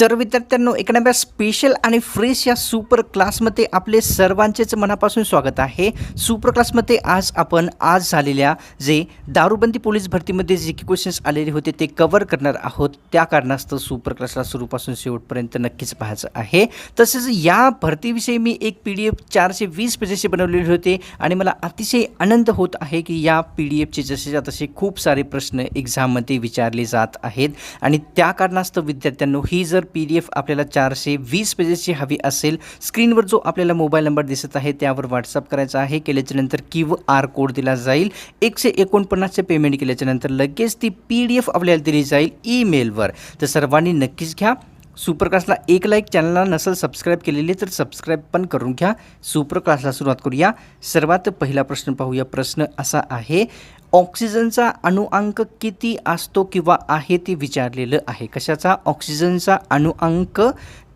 तर विद्यार्थ्यांनो एक नव्या स्पेशल आणि फ्रेश या सुपर क्लासमध्ये आपले सर्वांचेच मनापासून स्वागत आहे. सुपर क्लासमध्ये आज आपण आज झालेल्या जे दारूबंदी पोलीस भरतीमध्ये जे की क्वेश्चन्स आलेले होते ते कवर करणार आहोत. त्या कारणास्तव सुपर क्लासला सुरूपासून शेवटपर्यंत नक्कीच पाहायचं आहे. तसेच या भरतीविषयी मी एक पी डी एफ चारशे वीस पेजेसचे बनवलेले होते आणि मला अतिशय आनंद होत आहे की या पी डी एफचे जसेच्या तसे खूप सारे प्रश्न एक्झाममध्ये विचारले जात आहेत. आणि त्या कारणास्तव विद्यार्थ्यांनो ही जर पी डी एफ आपल्याला चारशे वीस पेजेसची हवी असेल स्क्रीनवर जो आपल्याला मोबाईल नंबर दिसत आहे त्यावर व्हॉट्सअप करायचा आहे. केल्याच्यानंतर क्यू आर कोड दिला जाईल. एकशे एकोणपन्नासचे पेमेंट केल्याच्यानंतर लगेच ती पी डी एफ आपल्याला दिली जाईल ईमेलवर तर सर्वांनी नक्कीच घ्या. सुपर क्लासला एक लाईक चॅनलला नसेल सबस्क्राईब केलेले तर सबस्क्राईब पण करून घ्या. सुपरक्लासला सुरुवात करूया. सर्वात पहिला प्रश्न पाहूया. प्रश्न असा आहे ऑक्सिजनचा अणुअंक किती असतो किंवा आहे ते विचारलेलं आहे. कशाचा? ऑक्सिजनचा अणुअंक.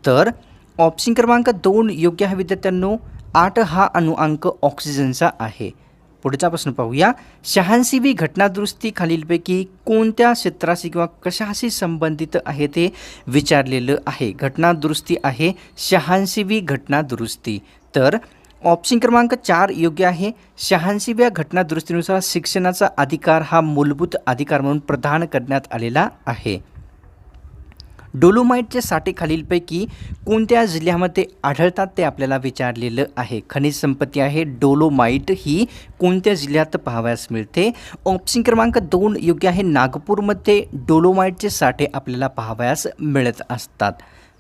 तर ऑप्शन क्रमांक दोन योग्य आहे विद्यार्थ्यांनो. आठ हा अणुअंक ऑक्सिजनचा आहे. पुढचा प्रश्न पाहूया शहाऐंशीवी घटनादुरुस्ती खालीलपैकी कोणत्या क्षेत्राशी किंवा कशाशी संबंधित आहे ते विचारलेलं आहे. घटनादुरुस्ती आहे शहाऐंशीवी घटनादुरुस्ती. तर ऑप्शन क्रमांक चार योग्य आहे. शहाऐंशीव्या घटनादुरुस्तीनुसार शिक्षणाचा अधिकार हा मूलभूत अधिकार म्हणून प्रदान करण्यात आलेला आहे. डोलोमाइटचे साठे खालीलपैकी कोणत्या जिल्ह्यामध्ये आढळतात ते आपल्याला विचारलेलं आहे. खनिज संपत्ती आहे. डोलोमाइट ही कोणत्या जिल्ह्यात पाहावयास मिळते? ऑप्शन क्रमांक दोन योग्य आहे. नागपूरमध्ये डोलोमाइटचे साठे आपल्याला पाहावयास मिळत असतात.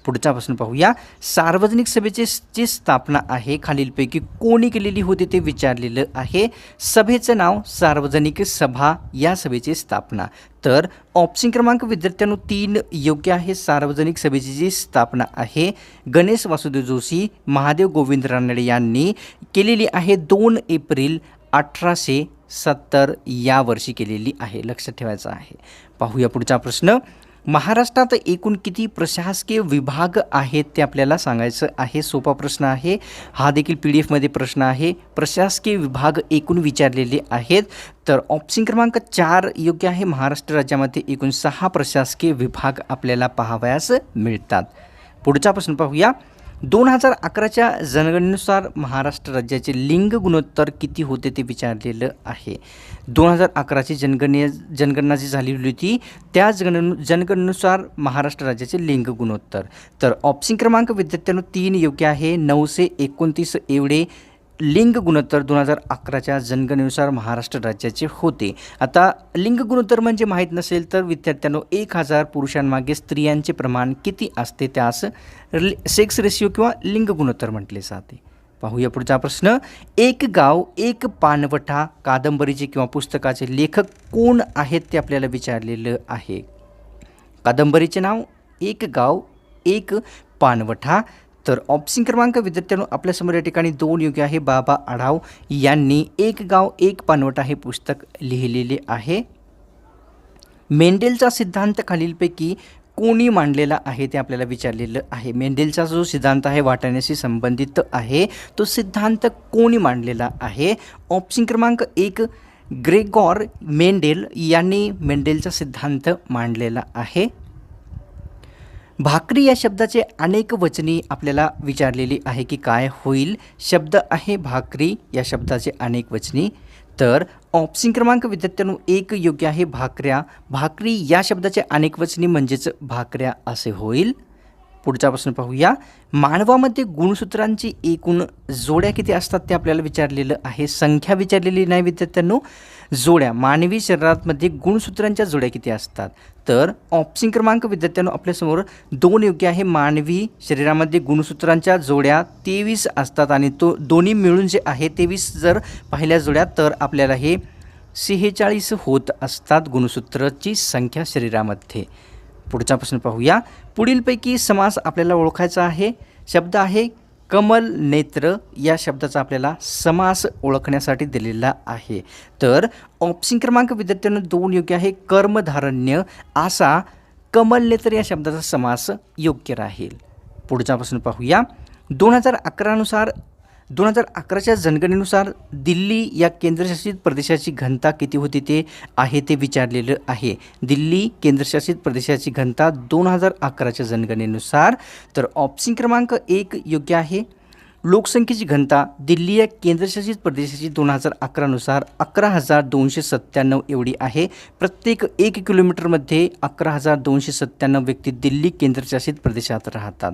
पुढचा प्रश्न पाहूया. सार्वजनिक सभेची जी स्थापना आहे खालीलपैकी कोणी केलेली होती ते विचारलेलं आहे. सभेचं नाव सार्वजनिक सभा या सभेची स्थापना. तर ऑप्शन क्रमांक विद्यार्थ्यांनो तीन योग्य आहे. सार्वजनिक सभेची जी स्थापना आहे गणेश वासुदेव जोशी महादेव गोविंद रानडे यांनी केलेली आहे. दोन एप्रिल अठराशे सत्तर या वर्षी केलेली आहे. लक्षात ठेवायचं आहे. पाहूया पुढचा प्रश्न. महाराष्ट्रात एकूण किती प्रशासकीय विभाग आहेत ते आपल्याला सांगायचं आहे? सोपा प्रश्न आहे. हा देखील पी डी एफमध्ये प्रश्न आहे. प्रशासकीय विभाग एकूण विचारलेले आहेत. तर ऑप्शन क्रमांक चार योग्य आहे. महाराष्ट्र राज्यामध्ये एकूण सहा प्रशासकीय विभाग आपल्याला पाहावयास मिळतात. पुढचा प्रश्न पाहूया. दोन हजार अकराच्या जनगणनेनुसार महाराष्ट्र राज्याचे लिंग गुणोत्तर किती होते ते विचारलेलं आहे. दोन हजार अकराची जनगणने जनगणना जी झालेली होती त्या जनगण जनगणनेनुसार महाराष्ट्र राज्याचे लिंग गुणोत्तर. तर ऑप्शन क्रमांक विद्यार्थ्यांनो तीन योग्य आहे. नऊशे एकोणतीस एवढे लिंग गुणोत्तर दोन हजार अकराच्या जनगणनेनुसार महाराष्ट्र राज्याचे होते. आता लिंग गुणोत्तर म्हणजे माहीत नसेल तर विद्यार्थ्यांनो एक हजार पुरुषांमागे स्त्रियांचे प्रमाण किती असते? त्यास सेक्स रेशिओ किंवा लिंग गुणोत्तर म्हटले जाते. पाहूया पुढचा प्रश्न. एक गाव एक पानवठा कादंबरीचे किंवा पुस्तकाचे लेखक कोण आहेत ते आपल्याला विचारलेलं आहे. कादंबरीचे नाव एक गाव एक पानवठा तर ऑप्शन क्रमांक विद्यार्थ्यांनो आपल्यासमोर या ठिकाणी दोन योग्य आहे. बाबा आढाव यांनी एक गाव एक पानवटा हे पुस्तक लिहिलेले आहे. मेंडेलचा सिद्धांत खालीलपैकी कोणी मांडलेला आहे ते आपल्याला विचारलेलं आहे. मेंडेलचा जो सिद्धांत आहे वाटाण्याशी संबंधित आहे तो सिद्धांत कोणी मांडलेला आहे? ऑप्शन क्रमांक एक ग्रेगॉर मेंडेल यांनी मेंडेलचा सिद्धांत मांडलेला आहे. भाकरी या शब्दाचे अनेक वचनी आपल्याला विचारलेली आहे की काय होईल शब्द आहे भाकरी या शब्दाचे अनेक वचनी. तर ऑप्शन क्रमांक विद्यार्थ्यांनो एक योग्य आहे भाकऱ्या. भाकरी या शब्दाचे अनेक वचनी म्हणजेच भाकऱ्या असे होईल. पुढचा प्रश्न पाहूया. मानवामध्ये गुणसूत्रांची एकूण जोड्या किती असतात ते आपल्याला विचारलेलं आहे. संख्या विचारलेली नाही विद्यार्थ्यांनो. जोड्या मानवी शरीरामध्ये गुणसूत्रांच्या जोड्या किती असतात? तर ऑप्शन क्रमांक विद्यार्थ्यांनो आपल्यासमोर दोन योग्य आहे. मानवी शरीरामध्ये गुणसूत्रांच्या जोड्या तेवीस असतात आणि तो दोन्ही मिळून जे आहे तेवीस जर पाहिल्या जोड्या तर आपल्याला हे सेहेचाळीस होत असतात गुणसूत्राची संख्या शरीरामध्ये. पुढचा प्रश्न पाहूया. पुढीलपैकी समास आपल्याला ओळखायचा आहे. शब्द आहे कमल नेत्र. या शब्दाचा आपल्याला समास ओळखण्यासाठी दिलेला आहे. तर ऑप्शन क्रमांक विद्यार्थ्यांना दोन योग्य आहे. कर्मधारण्य. असा कमल नेत्र या शब्दाचा समास योग्य राहील. पुढचा प्रश्न पाहूया. दोन हजार अकरानुसार दोन हजार अकराच्या जनगणनेनुसार दिल्ली या केंद्रशासित प्रदेशाची घनता किती होती ते आहे ते विचारलेलं आहे. दिल्ली केंद्रशासित प्रदेशाची घनता दोन हजार अकराच्या जनगणनेनुसार तर ऑप्शन क्रमांक एक योग्य आहे. लोकसंख्येची घनता दिल्ली या केंद्रशासित प्रदेशाची दोन हजार अकरानुसार अकरा हजार दोनशे सत्त्याण्णव एवढी आहे. प्रत्येक एक किलोमीटरमध्ये अकरा हजार दोनशे सत्त्याण्णव व्यक्ती दिल्ली केंद्रशासित प्रदेशात राहतात.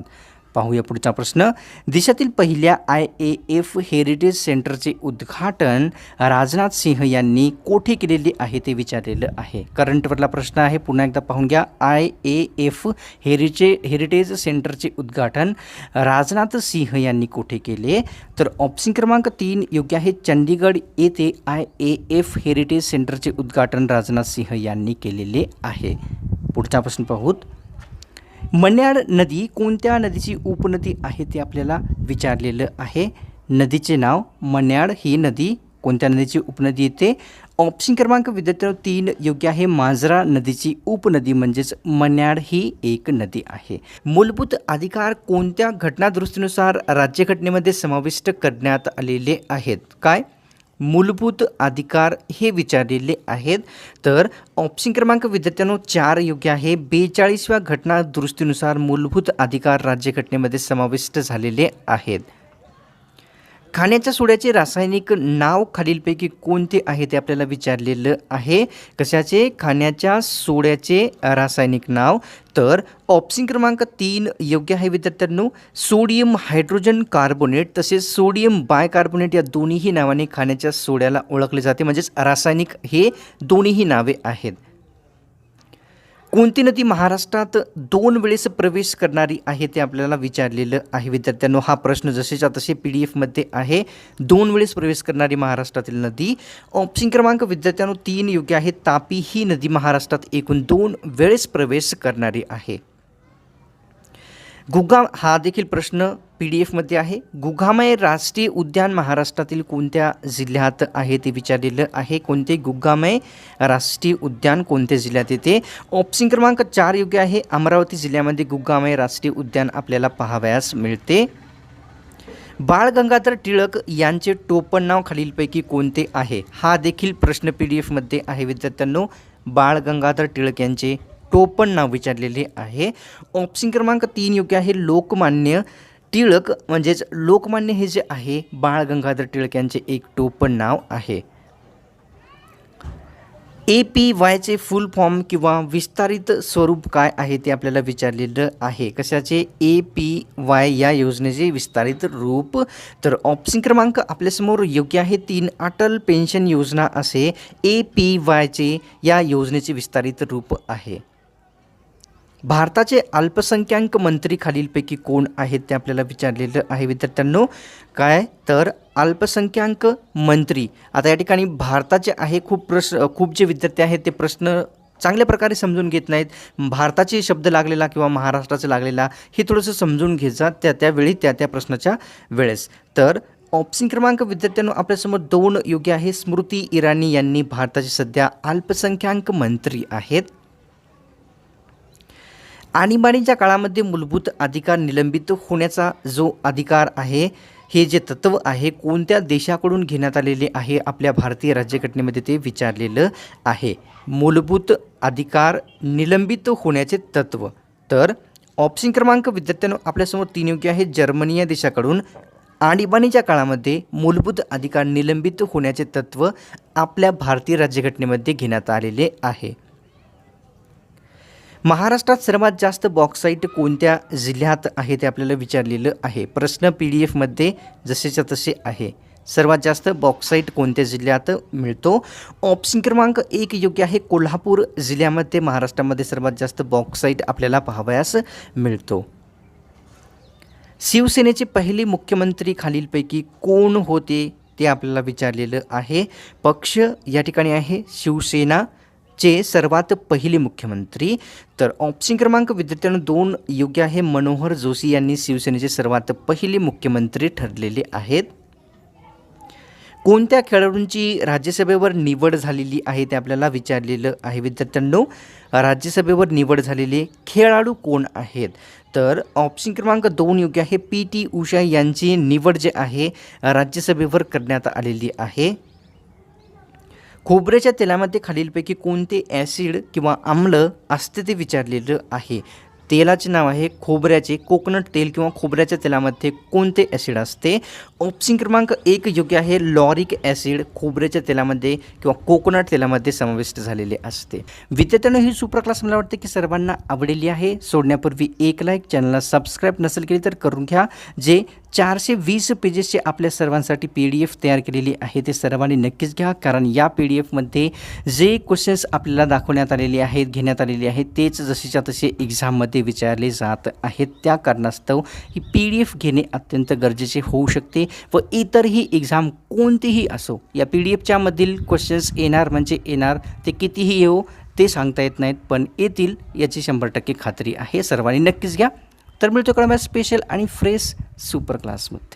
पाहूया पुढचा प्रश्न. देशातील पहिल्या आय ए एफ हेरिटेज सेंटरचे उद्घाटन राजनाथ सिंह यांनी कोठे केलेले आहे ते विचारलेलं आहे. करंटवरला प्रश्न आहे पुन्हा एकदा पाहून घ्या. I A F heritage heritage सेंटरचे उद्घाटन राजनाथ सिंह यांनी कोठे केले? तर ऑप्शन क्रमांक तीन योग्य आहे चंदीगड येथे आय ए एफ हेरिटेज सेंटरचे उद्घाटन राजनाथ सिंह यांनी केलेले आहे. पुढचा प्रश्न पाहूत. मन्याड नदी कोणत्या नदीची उपनदी आहे ते आपल्याला विचारलेलं आहे. नदीचे नाव मन्याड ही नदी कोणत्या नदीची उपनदी येते? ऑप्शन क्रमांक विद्यार्थ्यांनो तीन योग्य आहे. मांजरा नदीची उपनदी म्हणजेच मन्याड ही एक नदी आहे. मूलभूत अधिकार कोणत्या घटनादुरुस्तीनुसार राज्यघटनेमध्ये समाविष्ट करण्यात आलेले आहेत? काय? मूलभूत अधिकार हे विचारलेले आहेत. तर ऑप्शन क्रमांक विद्यार्थ्यांनो चार योग्य आहे. बेचाळीसव्या घटना दुरुस्तीनुसार मूलभूत अधिकार राज्यघटनेमध्ये समाविष्ट झालेले आहेत. खाण्याच्या सोड्याचे रासायनिक नाव खालीलपैकी कोणते आहे ते आपल्याला विचारलेलं आहे. कशाचे? खाण्याच्या सोड्याचे रासायनिक नाव. तर ऑप्शन क्रमांक तीन योग्य आहे विद्यार्थ्यांनो. सोडियम हायड्रोजन कार्बोनेट तसेच सोडियम बायकार्बोनेट या दोन्हीही नावाने खाण्याच्या सोड्याला ओळखले जाते. म्हणजेच रासायनिक हे दोन्हीही नावे आहेत. कोणती नदी महाराष्ट्रात दोन वेळेस प्रवेश करणारी आहे ते आपल्याला विचारलेलं आहे. विद्यार्थ्यांनो हा प्रश्न जसेच्या तसे पी डी एफमध्ये आहे. दोन वेळेस प्रवेश करणारी महाराष्ट्रातील नदी. ऑप्शन क्रमांक विद्यार्थ्यांनो तीन योग्य आहे. तापी ही नदी महाराष्ट्रात एकूण दोन वेळेस प्रवेश करणारी आहे. गुगा हा देखील प्रश्न पी डी एफमध्ये आहे. गुगामय राष्ट्रीय उद्यान महाराष्ट्रातील कोणत्या जिल्ह्यात आहे ते विचारलेलं आहे. कोणते गुगामय राष्ट्रीय उद्यान कोणत्या जिल्ह्यात येते? ऑप्शन क्रमांक चार योग्य आहे. अमरावती जिल्ह्यामध्ये गुगामय राष्ट्रीय उद्यान आपल्याला पाहावयास मिळते. बाळ गंगाधर टिळक यांचे टोपण नाव खालीलपैकी कोणते आहे? हा देखील प्रश्न पी डी एफमध्ये आहे. विद्यार्थ्यांनो बाळ गंगाधर टिळक यांचे टोपण नाव विचारलेले आहे. ऑप्शन क्रमांक तीन योग्य आहे लोकमान्य टिळक. म्हणजेच लोकमान्य हे जे आहे बाळ गंगाधर टिळक यांचे एक टोपण नाव आहे. ए पी वायचे फुल फॉर्म किंवा विस्तारित स्वरूप काय आहे ते आपल्याला विचारलेलं आहे. कशाचे? ए पी वाय या योजनेचे विस्तारित रूप. तर ऑप्शन क्रमांक आपल्यासमोर योग्य आहे तीन. अटल पेन्शन योजना असे ए पी वायचे या योजनेचे विस्तारित रूप आहे. भारताचे अल्पसंख्याक मंत्री खालीलपैकी कोण आहेत ते आपल्याला विचारलेलं आहे विद्यार्थ्यांनो. काय? तर अल्पसंख्याक मंत्री. आता या ठिकाणी भारताचे आहे खूप प्रश्न खूप जे विद्यार्थी आहेत ते प्रश्न चांगल्या प्रकारे समजून घेत नाहीत. भारताचे शब्द लागलेला किंवा महाराष्ट्राचा लागलेला हे थोडंसं समजून घ्यायचा त्या त्यावेळी त्या त्या प्रश्नाच्या वेळेस. तर ऑप्शन क्रमांक विद्यार्थ्यांनो आपल्यासमोर दोन योग्य आहे. स्मृती इराणी यांनी भारताचे सध्या अल्पसंख्याक मंत्री आहेत. आणीबाणीच्या काळामध्ये मूलभूत अधिकार निलंबित होण्याचा जो अधिकार आहे हे जे तत्व आहे कोणत्या देशाकडून घेण्यात आलेले आहे आपल्या भारतीय राज्यघटनेमध्ये ते विचारलेलं आहे. मूलभूत अधिकार निलंबित होण्याचे तत्व. तर ऑप्शन क्रमांक विद्यार्थ्यांनो आपल्यासमोर तीन योग्य आहे जर्मनी या देशाकडून आणीबाणीच्या काळामध्ये मूलभूत अधिकार निलंबित होण्याचे तत्व आपल्या भारतीय राज्यघटनेमध्ये घेण्यात आलेले आहे. महाराष्ट्रात सर्वात जास्त बॉक्साईट कोणत्या जिल्ह्यात आहे ते आपल्याला विचारलेलं आहे? प्रश्न पी डी एफमध्ये जसेच्या तसे आहे. सर्वात जास्त बॉक्साईट कोणत्या जिल्ह्यात मिळतो? ऑप्शन क्रमांक एक योग्य आहे. कोल्हापूर जिल्ह्यामध्ये महाराष्ट्रामध्ये सर्वात जास्त बॉक्साईट आपल्याला पाहावयास मिळतो. शिवसेनेचे पहिले मुख्यमंत्री खालीलपैकी कोण होते ते आपल्याला विचारलेलं आहे. पक्ष या ठिकाणी आहे. शिवसेना चे सर्वात पहिले मुख्यमंत्री. तर ऑप्शन क्रमांक विद्यार्थ्यांना दोन योग्य आहे. मनोहर जोशी यांनी शिवसेनेचे सर्वात पहिले मुख्यमंत्री ठरलेले आहेत. कोणत्या खेळाडूंची राज्यसभेवर निवड झालेली आहे ते आपल्याला विचारलेलं आहे विद्यार्थ्यांनो. राज्यसभेवर निवड झालेले खेळाडू कोण आहेत? तर ऑप्शन क्रमांक दोन योग्य आहे. पी टी उषा यांची निवड जे आहे राज्यसभेवर करण्यात आलेली आहे. खोबऱ्याच्या तेलामध्ये खालीलपैकी कोणते ॲसिड किंवा आम्ल असते ते विचारलेलं आहे? तेलाचे नाव आहे खोबऱ्याचे. कोकोनट तेल किंवा खोबऱ्याच्या तेलामध्ये कोणते ॲसिड असते? ऑप्शन क्रमांक एक योग्य आहे. लॉरिक ॲसिड खोबऱ्याच्या तेलामध्ये किंवा कोकोनट तेलामध्ये समाविष्ट झालेले असते. विद्यार्थ्यांना ही सुपर क्लास मला वाटते की सर्वांना आवडलेली आहे. सोडण्यापूर्वी एक लाईक चॅनलला सबस्क्राईब नसेल केली तर करून घ्या. जे चारशे वीस पेजेसचे आपल्या सर्वांसाठी पी डी एफ तयार केलेली आहे. ते सर्वांनी नक्कीच घ्या कारण या पी डी एफमध्ये जे क्वेश्चन्स आपल्याला दाखवण्यात आलेले आहेत घेण्यात आलेले आहेत तेच जसेच्या तसे एक्झाममध्ये विचारले जात आहेत. त्या कारणास्तव ही पी डी एफ घेणे अत्यंत गरजेचे होऊ शकते व इतरही एक्झाम कोणतीही असो या पी डी एफच्यामधील क्वेश्चन्स येणार म्हणजे येणार ते कितीही येऊ ते सांगता येत नाहीत पण येतील याची शंभर टक्के खात्री आहे. सर्वांनी नक्कीच घ्या. तर मिळतो कळम्या स्पेशल आणि फ्रेश सुपर क्लासमध्ये